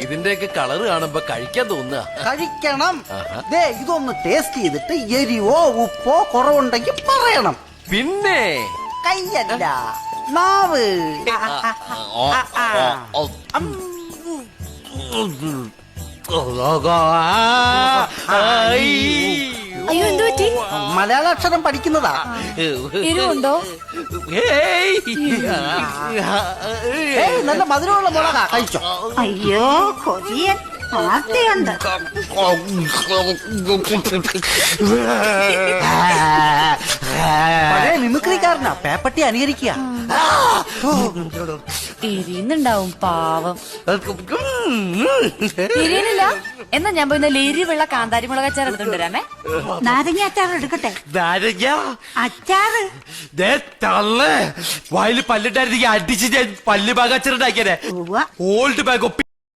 ഇതിന്റെയൊക്കെ കളറ് കാണുമ്പോ കഴിക്കാൻ തോന്നുക കഴിക്കണം ദേ ഇതൊന്ന് ടേസ്റ്റ് ചെയ്തിട്ട് എരിവോ ഉപ്പോ കുറവുണ്ടെങ്കിൽ പറയണം പിന്നെ കയ്യല്ല നാവ് ആ, പറ്റി? മലയാള അക്ഷരം പഠിക്കുന്നതാ. എരിവുണ്ടോ? ഏയ് നല്ല മധുരമുള്ള മുളക. കഴിച്ചോ. അയ്യോ കൊതിയൻ. ആർത്തിയുണ്ട് പഴയ മിമിക്രിക്കാരനാ. പേപ്പട്ടി അനുകരിക്കുക. എരിയുന്നുണ്ടാവും പാവം. തിരിയുന്നില്ല? എന്നാ ഞാൻ പോയി നല്ല വെള്ള കാന്താരി മുളക് അച്ചാർ എടുത്തുണ്ട് രാമേ നാരങ്ങ അച്ചാർ എടുക്കട്ടെ? നാരങ്ങ? അച്ചാറ്. ദേ തള്ളേ. വായിൽ പല്ലിട്ടായിരുന്നെങ്കിൽ അടിച്ച് ഞാൻ പല്ല് ഭാഗം അച്ചാർ ഉണ്ടാക്കിയതേ ഓൾഡ് ബാഗ് ഒപ്പി